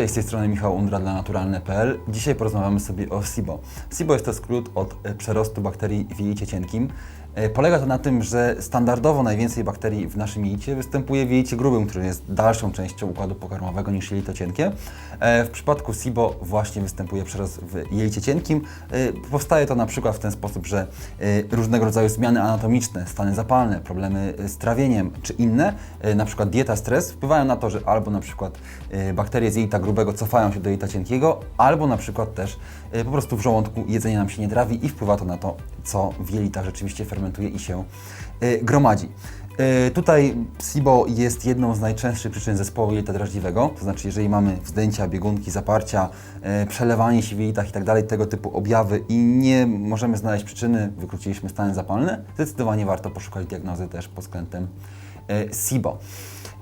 Cześć, z tej strony Michał Undra dla naturalne.pl. Dzisiaj porozmawiamy sobie o SIBO. SIBO jest to skrót od e, przerostu bakterii w jelicie cienkim. E, Polega to na tym, że standardowo najwięcej bakterii w naszym jelicie występuje w jelicie grubym, który jest dalszą częścią układu pokarmowego niż jelito cienkie. E, W przypadku SIBO właśnie występuje przerost w jelicie cienkim. E, Powstaje to na przykład w ten sposób, że różnego rodzaju zmiany anatomiczne, stany zapalne, problemy z trawieniem czy inne, na przykład dieta, stres, wpływają na to, że albo na przykład bakterie z jelita grubego cofają się do jelita cienkiego, albo na przykład też po prostu w żołądku jedzenie nam się nie trawi i wpływa to na to, co w jelitach rzeczywiście fermentuje i się e, gromadzi. E, Tutaj SIBO jest jedną z najczęstszych przyczyn zespołu jelita drażliwego, to znaczy jeżeli mamy wzdęcia, biegunki, zaparcia, e, przelewanie się w jelitach tak dalej, tego typu objawy i nie możemy znaleźć przyczyny, wykluczyliśmy stany zapalne, zdecydowanie warto poszukać diagnozy też pod względem SIBO.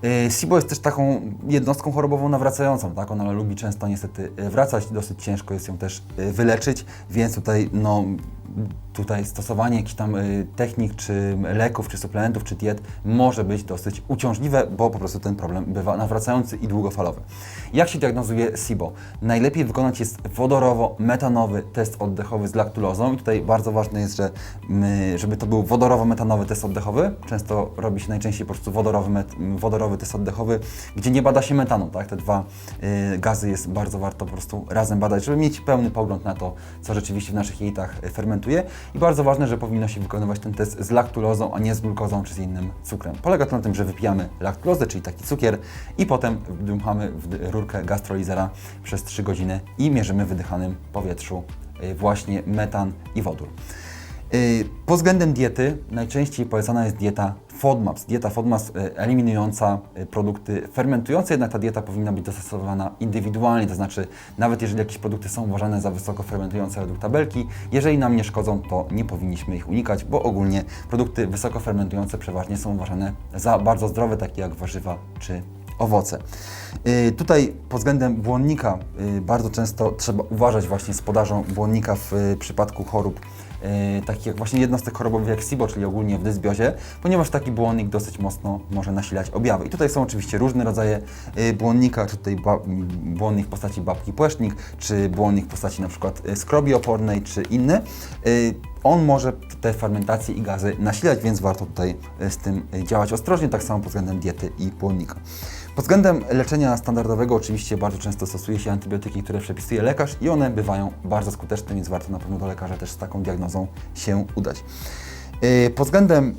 E, SIBO jest też taką jednostką chorobową nawracającą, tak? Ona lubi często niestety e, wracać, dosyć ciężko jest ją też e, wyleczyć, więc tutaj no, tutaj stosowanie jakichś tam technik, czy leków, czy suplementów, czy diet może być dosyć uciążliwe, bo po prostu ten problem bywa nawracający i długofalowy. Jak się diagnozuje SIBO? Najlepiej wykonać jest wodorowo-metanowy test oddechowy z laktulozą i tutaj bardzo ważne jest, że my, żeby to był wodorowo-metanowy test oddechowy, często robi się najczęściej po prostu wodorowy, met, wodorowy test oddechowy, gdzie nie bada się metanu, tak? Te dwa y, gazy jest bardzo warto po prostu razem badać, żeby mieć pełny pogląd na to, co rzeczywiście w naszych jelitach y, fermentuje i bardzo ważne, że powinno się wykonywać ten test z laktulozą, a nie z glukozą czy z innym cukrem. Polega to na tym, że wypijamy laktulozę, czyli taki cukier i potem dmuchamy w rurkę gastrolizera przez 3 godziny i mierzymy w wydychanym powietrzu y, właśnie metan i wodór. Y, Pod względem diety najczęściej polecana jest dieta FODMAPS. Dieta FODMAPS y, eliminująca y, produkty fermentujące, jednak ta dieta powinna być dostosowana indywidualnie, to znaczy nawet jeżeli jakieś produkty są uważane za wysoko fermentujące według tabelki, jeżeli nam nie szkodzą, to nie powinniśmy ich unikać, bo ogólnie produkty wysoko fermentujące przeważnie są uważane za bardzo zdrowe, takie jak warzywa czy owoce. Y, Tutaj pod względem błonnika y, bardzo często trzeba uważać właśnie z podażą błonnika w y, przypadku chorób takich jak właśnie jednostek chorobowych jak SIBO, czyli ogólnie w dysbiozie, ponieważ taki błonnik dosyć mocno może nasilać objawy. I tutaj są oczywiście różne rodzaje błonnika, czy tutaj błonnik w postaci babki płeszcznik, czy błonnik w postaci na przykład skrobi opornej, czy inny. On może te fermentacje i gazy nasilać, więc warto tutaj y, z tym y, działać ostrożnie, tak samo pod względem diety i błonnika. Pod względem leczenia standardowego oczywiście bardzo często stosuje się antybiotyki, które przepisuje lekarz i one bywają bardzo skuteczne, więc warto na pewno do lekarza też z taką diagnozą się udać. Yy, Pod względem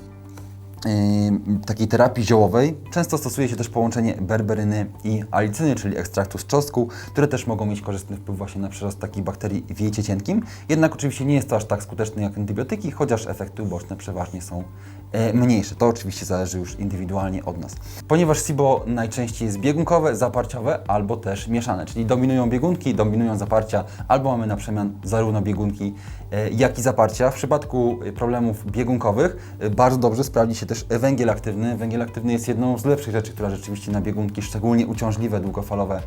takiej terapii ziołowej często stosuje się też połączenie berberyny i alicyny, czyli ekstraktu z czosnku, które też mogą mieć korzystny wpływ właśnie na przerost takich bakterii w jelicie cienkim. Jednak oczywiście nie jest to aż tak skuteczne jak antybiotyki, chociaż efekty uboczne przeważnie są mniejsze. To oczywiście zależy już indywidualnie od nas. Ponieważ SIBO najczęściej jest biegunkowe, zaparciowe albo też mieszane, czyli dominują biegunki, dominują zaparcia, albo mamy na przemian zarówno biegunki, e, jak i zaparcia. W przypadku e, problemów biegunkowych e, bardzo dobrze sprawdzi się też węgiel aktywny. Węgiel aktywny jest jedną z lepszych rzeczy, która rzeczywiście na biegunki, szczególnie uciążliwe, długofalowe, e,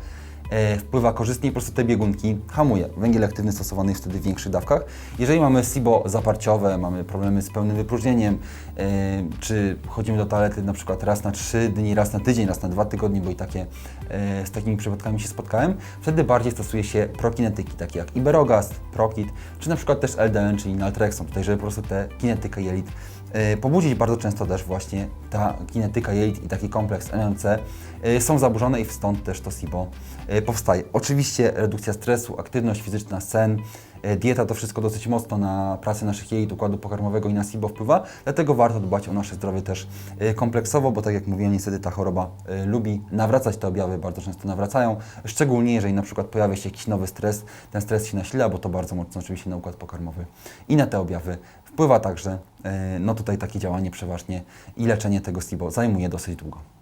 wpływa korzystnie po prostu te biegunki hamuje. Węgiel aktywny stosowany jest wtedy w większych dawkach. Jeżeli mamy SIBO zaparciowe, mamy problemy z pełnym wypróżnieniem, e, czy chodzimy do toalety na przykład raz na trzy dni, raz na tydzień, raz na dwa tygodnie, bo i takie, e, z takimi przypadkami się spotkałem, wtedy bardziej stosuje się prokinetyki, takie jak Iberogast, Prokit, czy na przykład też LDN, czyli Naltrexon, tutaj żeby po prostu tę kinetykę jelit e, pobudzić. Bardzo często też właśnie ta kinetyka jelit i taki kompleks NMC e, są zaburzone i stąd też to SIBO e, powstaje. Oczywiście redukcja stresu, aktywność fizyczna, sen, e, dieta to wszystko dosyć mocno na pracę naszych jelit, układu pokarmowego i na SIBO wpływa, dlatego warto dbać o nasze zdrowie też e, kompleksowo, bo tak jak mówiłem, niestety ta choroba e, lubi nawracać, te objawy bardzo często nawracają, szczególnie jeżeli na przykład pojawia się jakiś nowy stres, ten stres się nasila, bo to bardzo mocno oczywiście na układ pokarmowy i na te objawy wpływa także, no tutaj takie działanie przeważnie i leczenie tego SIBO zajmuje dosyć długo.